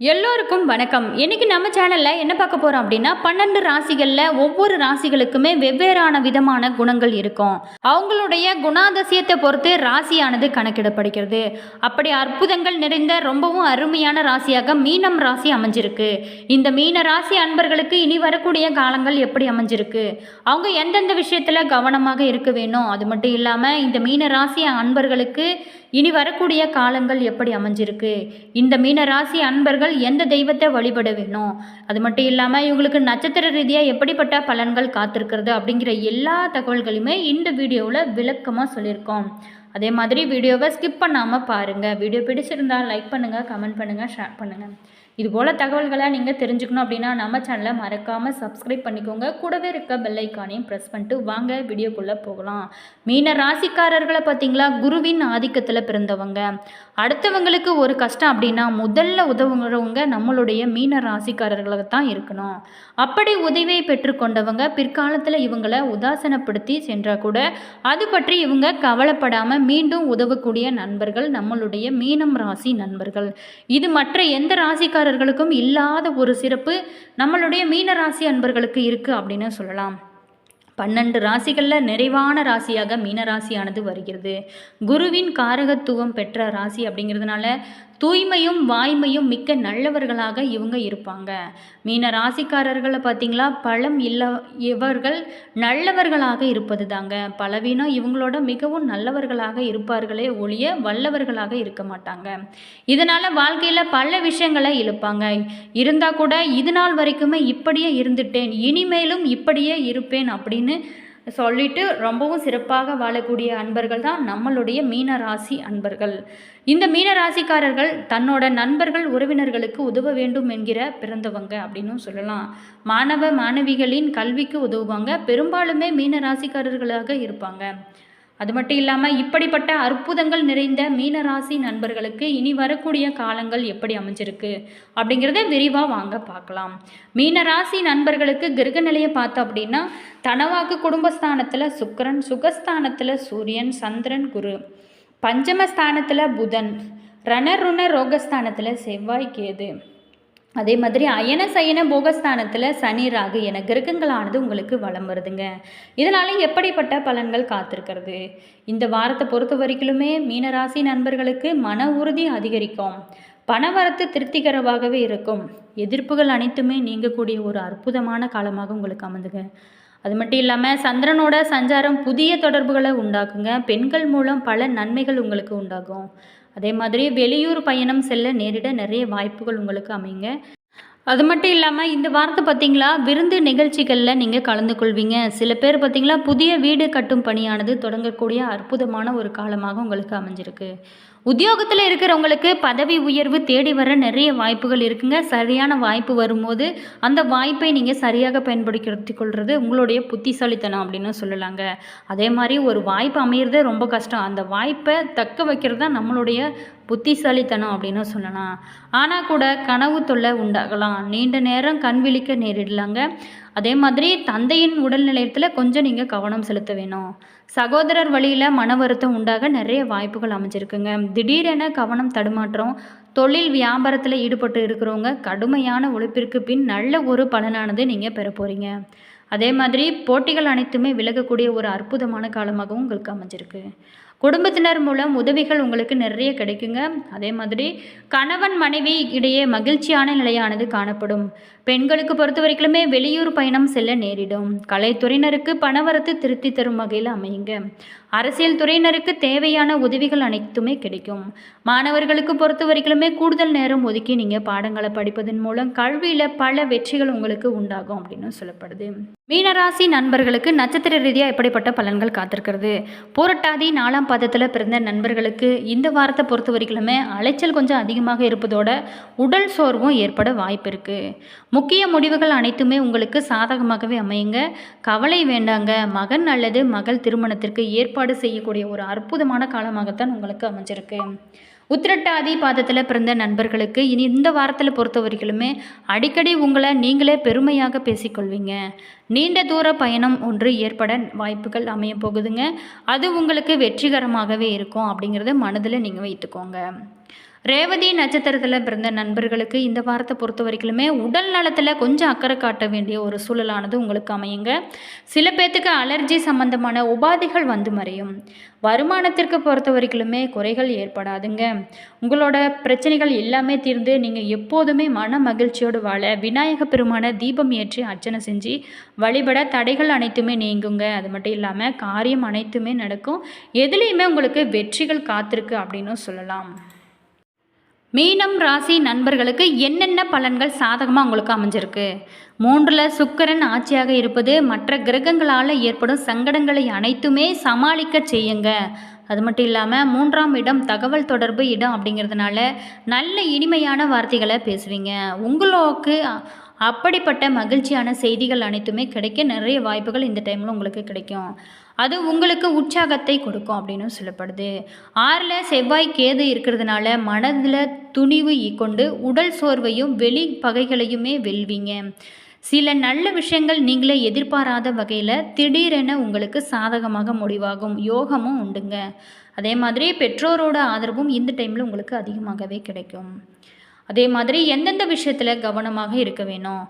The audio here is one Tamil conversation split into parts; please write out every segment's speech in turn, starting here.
எல்லோருக்கும் வணக்கம். இன்னைக்கு நம்ம சேனலில் என்ன பார்க்க போகிறோம் அப்படின்னா பன்னெண்டு ராசிகளில் ஒவ்வொரு ராசிகளுக்குமே வெவ்வேறான விதமான குணங்கள் இருக்கும். அவங்களுடைய குணாதிசயத்தை பொறுத்து ராசியானது கணக்கிடப்படுகிறது. அப்படி அற்புதங்கள் நிறைந்த ரொம்பவும் அருமையான ராசியாக மீனம் ராசி அமைஞ்சிருக்கு. இந்த மீன ராசி அன்பர்களுக்கு இனி வரக்கூடிய காலங்கள் எப்படி அமைஞ்சிருக்கு? அவங்க எந்தெந்த விஷயத்தில் கவனமாக இருக்க வேணும்? அது மட்டும் இல்லாமல் இந்த மீன ராசி அன்பர்களுக்கு இனி வரக்கூடிய காலங்கள் எப்படி அமைஞ்சிருக்கு? இந்த மீன ராசி அன்பர்கள் எந்த தெய்வத்தை வழிபட வேணும்? அது மட்டும் இல்லாமல் இவங்களுக்கு நட்சத்திர ரீதியாக எப்படிப்பட்ட பலன்கள் காத்திருக்கிறது அப்படிங்கிற எல்லா தகவல்களையுமே இந்த வீடியோவில் விளக்கமாக சொல்லியிருக்கோம். அதே மாதிரி வீடியோவை ஸ்கிப் பண்ணாமல் பாருங்கள் வீடியோ பிடிச்சிருந்தால் லைக் பண்ணுங்கள் கமெண்ட் பண்ணுங்கள் ஷேர் பண்ணுங்கள் இதுபோல் தகவல்களை நீங்கள் தெரிஞ்சுக்கணும் அப்படின்னா நம்ம சேனலை மறக்காமல் சப்ஸ்கிரைப் பண்ணிக்கோங்க. கூடவே இருக்க பெல்லைக்கானையும் ப்ரெஸ் பண்ணிட்டு வாங்க வீடியோக்குள்ளே போகலாம். மீன ராசிக்காரர்களை பார்த்தீங்களா? குருவின் ஆதிக்கத்தில் பிறந்தவங்க. அடுத்தவங்களுக்கு ஒரு கஷ்டம் அப்படின்னா முதல்ல உதவுங்கிறவங்க நம்மளுடைய மீன ராசிக்காரர்களாக தான் இருக்கணும். அப்படி உதவியை பெற்றுக்கொண்டவங்க பிற்காலத்தில் இவங்களை உதாசனப்படுத்தி சென்றால் கூட அது பற்றி இவங்க கவலைப்படாமல் மீண்டும் உதவக்கூடிய நண்பர்கள் நம்மளுடைய மீனம் ராசி நண்பர்கள். இது மற்ற எந்த ராசிக்காரர்களுக்கும் இல்லாத ஒரு சிறப்பு நம்மளுடைய மீன ராசி அன்பர்களுக்கு இருக்குது அப்படின்னு சொல்லலாம். பன்னெண்டு ராசிகளில் நிறைவான ராசியாக மீனராசியானது வருகிறது. குருவின் காரகத்துவம் பெற்ற ராசி அப்படிங்கிறதுனால தூய்மையும் வாய்மையும் மிக்க நல்லவர்களாக இவங்க இருப்பாங்க. மீன ராசிக்காரர்களை பார்த்தீங்களா பழம் இல்ல இவர்கள் நல்லவர்களாக இருப்பது தாங்க பலவீனம் இவங்களோட மிகவும் நல்லவர்களாக இருப்பார்களே ஒழிய வல்லவர்களாக இருக்க மாட்டாங்க. இதனால் வாழ்க்கையில் பல விஷயங்களை இழுப்பாங்க. இருந்தால் கூட இது நாள் வரைக்குமே இப்படியே இருந்துட்டேன் இனிமேலும் இப்படியே இருப்பேன் அப்படின்னு சொல்லிட்டு ரொம்பவும் சிறப்பாக வாழக்கூடிய அன்பர்கள் தான் நம்மளுடைய மீன ராசி அன்பர்கள். இந்த மீன ராசிக்காரர்கள் தன்னோட நண்பர்கள் உறவினர்களுக்கு உதவ வேண்டும் என்கிற பிறந்தவங்க அப்படின்னும் சொல்லலாம். மாணவ மாணவிகளின் கல்விக்கு உதவுவாங்க. பெரும்பாலுமே மீன ராசிக்காரர்களாக இருப்பாங்க. அது மட்டும் இல்லாமல் இப்படிப்பட்ட அற்புதங்கள் நிறைந்த மீனராசி நண்பர்களுக்கு இனி வரக்கூடிய காலங்கள் எப்படி அமைஞ்சிருக்கு அப்படிங்கிறத விரிவாக வாங்க பார்க்கலாம். மீனராசி நண்பர்களுக்கு கிரக நிலையை பார்த்தோம் அப்படின்னா தனவாக்கு குடும்பஸ்தானத்தில் சுக்கரன் சுகஸ்தானத்தில் சூரியன் சந்திரன் குரு. பஞ்சமஸ்தானத்தில் புதன் ரணருண ரோகஸ்தானத்தில் செவ்வாய் கேது. அதே மாதிரி அயன சயன போகஸ்தானத்தில் சனி ராகு என கிரகங்களானது உங்களுக்கு வளம் வருதுங்க. இதனால எப்படிப்பட்ட பலன்கள் காத்திருக்கிறது? இந்த வாரத்தை பொறுத்த வரைக்கிலுமே மீனராசி நண்பர்களுக்கு மன உறுதி அதிகரிக்கும். பணவரத்து திருப்திகரமாகவே இருக்கும். எதிர்ப்புகள் அனைத்துமே நீங்கக்கூடிய ஒரு அற்புதமான காலமாக உங்களுக்கு அமைந்துங்க. அது மட்டும் இல்லாமல் சந்திரனோட சஞ்சாரம் புதிய தொடர்புகளை உண்டாக்குங்க. பெண்கள் மூலம் பல நன்மைகள் உங்களுக்கு உண்டாகும். அதே மாதிரி வெளியூர் பயணம் செல்ல நேரிட நிறைய வாய்ப்புகள் உங்களுக்கு அமைங்க. அது மட்டும் இல்லாமல் இந்த வாரத்தை பார்த்தீங்களா விருந்து நிகழ்ச்சிகளில் நீங்கள் கலந்து கொள்வீங்க. சில பேர் பார்த்தீங்களா புதிய வீடு கட்டும் பணியானது தொடங்கக்கூடிய அற்புதமான ஒரு காலமாக உங்களுக்கு அமைஞ்சிருக்கு. உத்தியோகத்தில் இருக்கிறவங்களுக்கு பதவி உயர்வு தேடி வர நிறைய வாய்ப்புகள் இருக்குங்க. சரியான வாய்ப்பு வரும்போது அந்த வாய்ப்பை நீங்கள் சரியாக பயன்படுத்தி கொள்வது உங்களுடைய புத்திசாலித்தனம் அப்படின்னு சொல்லலாங்க. அதே மாதிரி ஒரு வாய்ப்பு அமையிறதே ரொம்ப கஷ்டம். அந்த வாய்ப்பை தக்க வைக்கிறது தான் நம்மளுடைய புத்திசாலித்தனம் அப்படின்னு சொல்லலாம். ஆனால் கூட கனவு தொல்லை உண்டாகலாம். நீண்ட நேரம் கண் விழிக்க நேரிடலாங்க. அதே மாதிரி தந்தையின் உடல்நிலையத்தில் கொஞ்சம் நீங்கள் கவனம் செலுத்த வேணும். சகோதரர் வழியில் மன வருத்தம் உண்டாக நிறைய வாய்ப்புகள் அமைஞ்சிருக்குங்க. திடீரென கவனம் தடுமாற்றம் தொழில் வியாபாரத்தில் ஈடுபட்டு இருக்கிறவங்க கடுமையான உழைப்பிற்கு பின் நல்ல ஒரு பலனானது நீங்கள் பெற போகிறீங்க அதே மாதிரி போட்டிகள் அனைத்துமே விலகக்கூடிய ஒரு அற்புதமான காலமாகவும் உங்களுக்கு அமைஞ்சிருக்கு. குடும்பத்தினர் மூலம் உதவிகள் உங்களுக்கு நிறைய கிடைக்குங்க. அதே மாதிரி கணவன் மனைவி இடையே மகிழ்ச்சியான நிலையானது காணப்படும். பெண்களுக்கு பொறுத்த வரைக்குமே வெளியூர் பயணம் செல்ல நேரிடும். கலைத்துறையினருக்கு பணவரத்து திருத்தி தரும் வகையில் அமையுங்க. அரசியல் துறையினருக்கு தேவையான உதவிகள் அனைத்துமே கிடைக்கும். மாணவர்களுக்கு பொறுத்த வரைக்குமே கூடுதல் நேரம் ஒதுக்கி நீங்கள் பாடங்களை படிப்பதன் மூலம் கல்வியில் பல வெற்றிகள் உங்களுக்கு உண்டாகும் அப்படின்னு சொல்லப்படுது. மீனராசி நண்பர்களுக்கு நட்சத்திர ரீதியாக எப்படிப்பட்ட பலன்கள் காத்திருக்கிறது? போரட்டாதி நாலாம் பாதத்தில் பிறந்த நண்பர்களுக்கு இந்த வாரத்தை பொறுத்த வரைக்குமே அலைச்சல் கொஞ்சம் அதிகமாக இருப்பதோட உடல் சோர்வும் ஏற்பட வாய்ப்பு இருக்குது முக்கிய முடிவுகள் அனைத்துமே உங்களுக்கு சாதகமாகவே அமையுங்க. கவலை வேண்டாங்க. மகன் அல்லது மகள் திருமணத்திற்கு ஏற்பாடு செய்யக்கூடிய ஒரு அற்புதமான காலமாகத்தான் உங்களுக்கு அமைஞ்சிருக்கு. உத்திரட்டாதி பாதத்தில் பிறந்த நண்பர்களுக்கு இனி இந்த வாரத்தில் பொறுத்த வரைக்குமே அடிக்கடி உங்களை நீங்களே பெருமையாக பேசிக்கொள்வீங்க. நீண்ட தூர பயணம் ஒன்று ஏற்பட வாய்ப்புகள் அமைய போகுதுங்க. அது உங்களுக்கு வெற்றிகரமாகவே இருக்கும் அப்படிங்கிறத மனதில் நீங்கள் வைத்துக்கோங்க. ரேவதி நட்சத்திரத்தில் பிறந்த நண்பர்களுக்கு இந்த வாரத்தை பொறுத்த வரைக்குமே உடல் நலத்தில் கொஞ்சம் அக்கறை காட்ட வேண்டிய ஒரு சூழலானது உங்களுக்கு அமையுங்க. சில பேர்த்துக்கு அலர்ஜி சம்பந்தமான உபாதைகள் வந்து மறையும். வருமானத்திற்கு பொறுத்த வரைக்குமே குறைகள் ஏற்படாதுங்க. உங்களோட பிரச்சனைகள் எல்லாமே தீர்ந்து நீங்கள் எப்போதுமே மன மகிழ்ச்சியோடு வாழ விநாயக பெருமான தீபம் ஏற்றி அர்ச்சனை செஞ்சு வழிபட தடைகள் அனைத்துமே நீங்குங்க. அது மட்டும் இல்லாமல் காரியம் அனைத்துமே நடக்கும். எதுலேயுமே உங்களுக்கு வெற்றிகள் காத்திருக்கு அப்படின்னும் சொல்லலாம். மீனம் ராசி நண்பர்களுக்கு என்னென்ன பலன்கள் சாதகமாக உங்களுக்கு அமைஞ்சிருக்கு? மூன்றில் சுக்கரன் ஆட்சியாக இருப்பது மற்ற கிரகங்களால் ஏற்படும் சங்கடங்களை அனைத்துமே சமாளிக்க செய்யுங்க. அது மட்டும் இல்லாமல் மூன்றாம் இடம் தகவல் தொடர்பு இடம் அப்படிங்கிறதுனால நல்ல இனிமையான வார்த்தைகளை பேசுவீங்க. உங்களுக்கு அப்படிப்பட்ட மகிழ்ச்சியான செய்திகள் அனைத்துமே கிடைக்க நிறைய வாய்ப்புகள் இந்த டைமில் உங்களுக்கு கிடைக்கும். அது உங்களுக்கு உற்சாகத்தை கொடுக்கும் அப்படின்னு சொல்லப்படுது. ஆறில் செவ்வாய் கேது இருக்கிறதுனால மனதில் துணிவு கொண்டு உடல் சோர்வையும் வெளி பகைகளையுமே வெல்வீங்க. சில நல்ல விஷயங்கள் நீங்களே எதிர்பாராத வகையில் திடீரென உங்களுக்கு சாதகமாக முடிவாகும். யோகமும் உண்டுங்க. அதே மாதிரி பெற்றோரோட ஆதரவும் இந்த டைமில் உங்களுக்கு அதிகமாகவே கிடைக்கும். அதே மாதிரி எந்தெந்த விஷயத்தில் கவனமாக இருக்க வேணும்?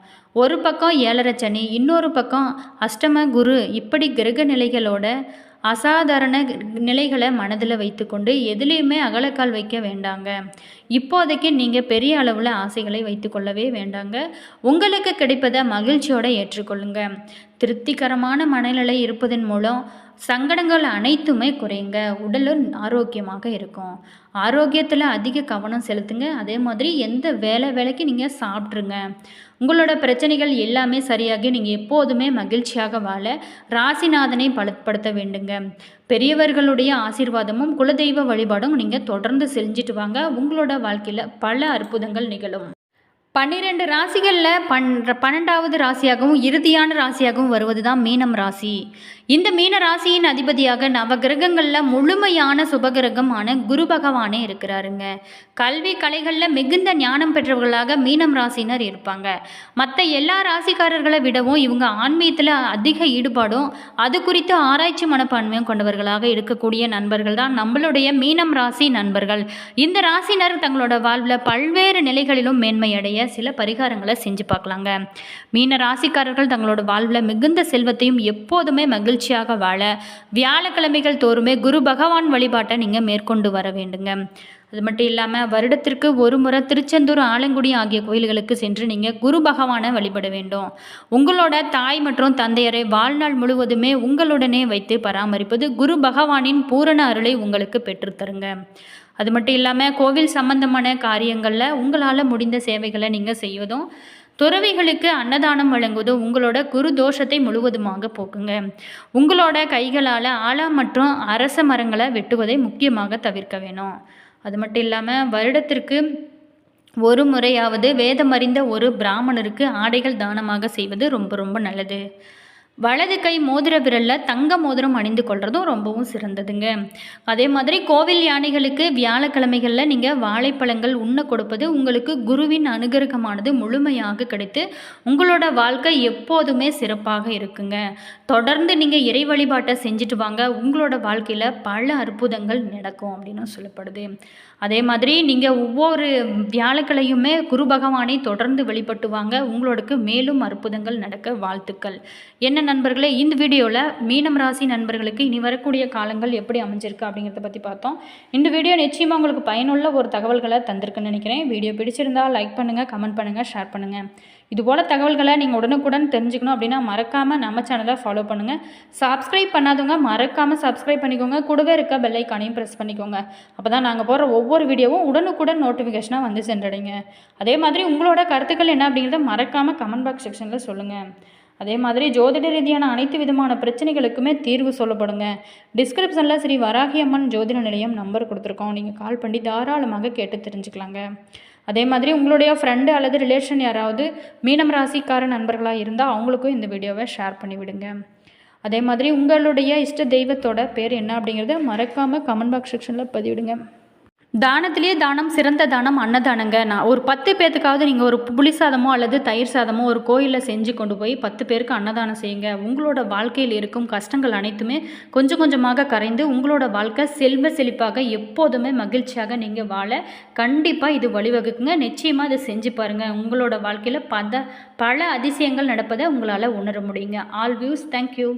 ஒரு பக்கம் ஏழரை சனி இன்னொரு பக்கம் அஷ்டம குரு. இப்படி கிரக நிலைகளோட அசாதாரண நிலைகளை மனதில் வைத்துக்கொண்டு எதுலேயுமே அகலக்கால் வைக்க வேண்டாங்க. இப்போதைக்கு நீங்கள் பெரிய அளவில் ஆசைகளை வைத்துக்கொள்ளவே வேண்டாங்க. உங்களுக்கு கிடைப்பதை மகிழ்ச்சியோடு ஏற்றுக்கொள்ளுங்க. திருப்திகரமான மனநிலை இருப்பதன் மூலம் சங்கடங்கள் அனைத்துமே குறையுங்க உடலும் ஆரோக்கியமாக இருக்கும். ஆரோக்கியத்தில் அதிக கவனம் செலுத்துங்க. அதே மாதிரி எந்த வேலை வேலைக்கு நீங்கள் சாப்பிட்ருங்க உங்களோட பிரச்சனைகள் எல்லாமே சரியாகி நீங்கள் எப்போதுமே மகிழ்ச்சியாக வாழ ராசிநாதனை பலப்படுத்த வேண்டுங்க. பெரியவர்களுடைய ஆசீர்வாதமும் குலதெய்வ வழிபாடும் நீங்கள் தொடர்ந்து செஞ்சுட்டு வாங்க. உங்களோட வாழ்க்கையில் பல அற்புதங்கள் நிகழும். பன்னிரெண்டு ராசிகளில் பன் பன்னெண்டாவது ராசியாகவும் இறுதியான ராசியாகவும் வருவது தான் மீனம் ராசி. இந்த மீன ராசியின் அதிபதியாக நவகிரகங்களில் முழுமையான சுபகிரகமான குரு பகவானே இருக்கிறாருங்க. கல்வி கலைகளில் மிகுந்த ஞானம் பெற்றவர்களாக மீனம் ராசினர் இருப்பாங்க. மற்ற எல்லா ராசிக்காரர்களை விடவும் இவங்க ஆன்மீகத்தில் அதிக ஈடுபாடும் அது குறித்து ஆராய்ச்சி மனப்பான்மையும் கொண்டவர்களாக இருக்கக்கூடிய நண்பர்கள் தான் நம்மளுடைய மீனம் ராசி நண்பர்கள். இந்த ராசினர் தங்களோட வாழ்வில் பல்வேறு நிலைகளிலும் மேன்மையடைய சில பரிகாரங்களை செஞ்சு பார்க்கலாங்க. மீன ராசிக்காரர்கள் தங்களோட வாழ்வில் மிகுந்த செல்வத்தையும் எப்போதுமே மகிழ்ச்சி மகிழ்ச்சியாக வாழ வியாழக்கிழமைகள் தோறுமே குரு பகவான் வழிபாட்டை நீங்கள் மேற்கொண்டு வர வேண்டுங்க. அது மட்டும் இல்லாமல் வருடத்திற்கு ஒரு முறை திருச்செந்தூர் ஆலங்குடி ஆகிய கோயில்களுக்கு சென்று நீங்கள் குரு பகவானை வழிபட வேண்டும். உங்களோட தாய் மற்றும் தந்தையரை வாழ்நாள் முழுவதுமே உங்களுடனே வைத்து பராமரிப்பது குரு பகவானின் பூரண அருளை உங்களுக்கு பெற்றுத்தருங்க அது மட்டும் இல்லாமல் கோவில் சம்பந்தமான காரியங்களில் உங்களால் முடிந்த சேவைகளை நீங்கள் செய்வதும் துறவிகளுக்கு அன்னதானம் வழங்குவதும் உங்களோட குரு தோஷத்தை முழுவதுமாக போக்குங்க. உங்களோட கைகளால் ஆலா மற்றும் அரச மரங்களை வெட்டுவதை முக்கியமாக தவிர்க்க வேணும். அது மட்டும் இல்லாமல் வருடத்திற்கு ஒரு முறையாவது வேதமறிந்த ஒரு பிராமணருக்கு ஆடைகள் தானமாக செய்வது ரொம்ப ரொம்ப நல்லது. வலது கை மோதிர விரலில் தங்க மோதிரம் அணிந்து கொள்கிறதும் ரொம்பவும் சிறந்ததுங்க. அதே மாதிரி கோவில் யானைகளுக்கு வியாழக்கிழமைகளில் நீங்கள் வாழைப்பழங்கள் உண்ண கொடுப்பது உங்களுக்கு குருவின் அனுகிரகமானது முழுமையாக கிடைத்து உங்களோட வாழ்க்கை எப்போதுமே சிறப்பாக இருக்குங்க. தொடர்ந்து நீங்கள் இறை வழிபாட்டை செஞ்சுட்டு வாங்க. உங்களோட வாழ்க்கையில் பல அற்புதங்கள் நடக்கும் அப்படின்னு சொல்லப்படுது. அதே மாதிரி நீங்கள் ஒவ்வொரு வியாழக்கிழையுமே குரு பகவானை தொடர்ந்து வெளிப்பட்டு வாங்க. உங்களோடக்கு மேலும் அற்புதங்கள் நடக்க வாழ்த்துக்கள். என்ன நண்பர்களே இந்த வீடியோவில் மீனம் ராசி நண்பர்களுக்கு இனி வரக்கூடிய காலங்கள் எப்படி அமைஞ்சிருக்கு அப்படிங்கிறத பற்றி பார்த்தோம். இந்த வீடியோ நிச்சயமாக உங்களுக்கு பயனுள்ள ஒரு தகவல்களை தந்திருக்குன்னு நினைக்கிறேன். வீடியோ பிடிச்சிருந்தால் லைக் பண்ணுங்கள் கமெண்ட் பண்ணுங்கள் ஷேர் பண்ணுங்கள் இதுபோல் தகவல்களை நீங்கள் உடனுக்குடன் தெரிஞ்சுக்கணும் அப்படின்னா மறக்காமல் நம்ம சேனலை ஃபாலோ பண்ணுங்கள் சப்ஸ்கிரைப் பண்ணாதவங்க மறக்காமல் சப்ஸ்கிரைப் பண்ணிக்கோங்க. கூடவே இருக்க பெல்லைக்கானையும் ப்ரெஸ் பண்ணிக்கோங்க. அப்போ தான் நாங்கள் போடுற ஒவ்வொரு வீடியோவும் உடனுக்குடன் நோட்டிஃபிகேஷனாக வந்து சென்றடைங்க. அதே மாதிரி உங்களோட கருத்துக்கள் என்ன அப்படிங்கிறத மறக்காமல் கமெண்ட் பாக்ஸ் செக்ஷனில் சொல்லுங்கள் அதே மாதிரி ஜோதிட ரீதியான அனைத்து விதமான பிரச்சனைகளுக்குமே தீர்வு சொல்லப்படுங்க. டிஸ்கிரிப்ஷனில் ஸ்ரீ வராகி அம்மன் ஜோதிட நிலையம் நம்பர் கொடுத்துருக்கோம். நீங்கள் கால் பண்ணி தாராளமாக கேட்டு தெரிஞ்சுக்கலாங்க. அதே மாதிரி உங்களுடைய ஃப்ரெண்டு அல்லது ரிலேஷன் யாராவது மீனம் ராசிக்கார நண்பர்களாக இருந்தால் அவங்களுக்கும் இந்த வீடியோவை ஷேர் பண்ணி விடுங்க. அதே மாதிரி உங்களுடைய இஷ்ட தெய்வத்தோட பேர் என்ன அப்படிங்கிறத மறக்காமல் கமெண்ட் பாக்ஸ் செக்ஷனில் பதிவிடுங்க. தானத்திலேயே தானம் சிறந்த தானம் அன்னதானங்க. நான் ஒரு பத்து பேர்த்துக்காவது நீங்கள் ஒரு புளி சாதமோ அல்லது தயிர் சாதமோ ஒரு கோயிலில் செஞ்சு கொண்டு போய் பத்து பேருக்கு அன்னதானம் செய்யுங்க. உங்களோட வாழ்க்கையில் இருக்கும் கஷ்டங்கள் அனைத்துமே கொஞ்சம் கொஞ்சமாக கரைந்து உங்களோட வாழ்க்கை செல்வ செழிப்பாக எப்போதுமே மகிழ்ச்சியாக நீங்கள் வாழ கண்டிப்பாக இது வழிவகுக்குங்க. நிச்சயமாக இதை செஞ்சு பாருங்கள் உங்களோட வாழ்க்கையில் பத பல அதிசயங்கள் நடப்பதை உங்களால் உணர முடியுங்க. All views thank you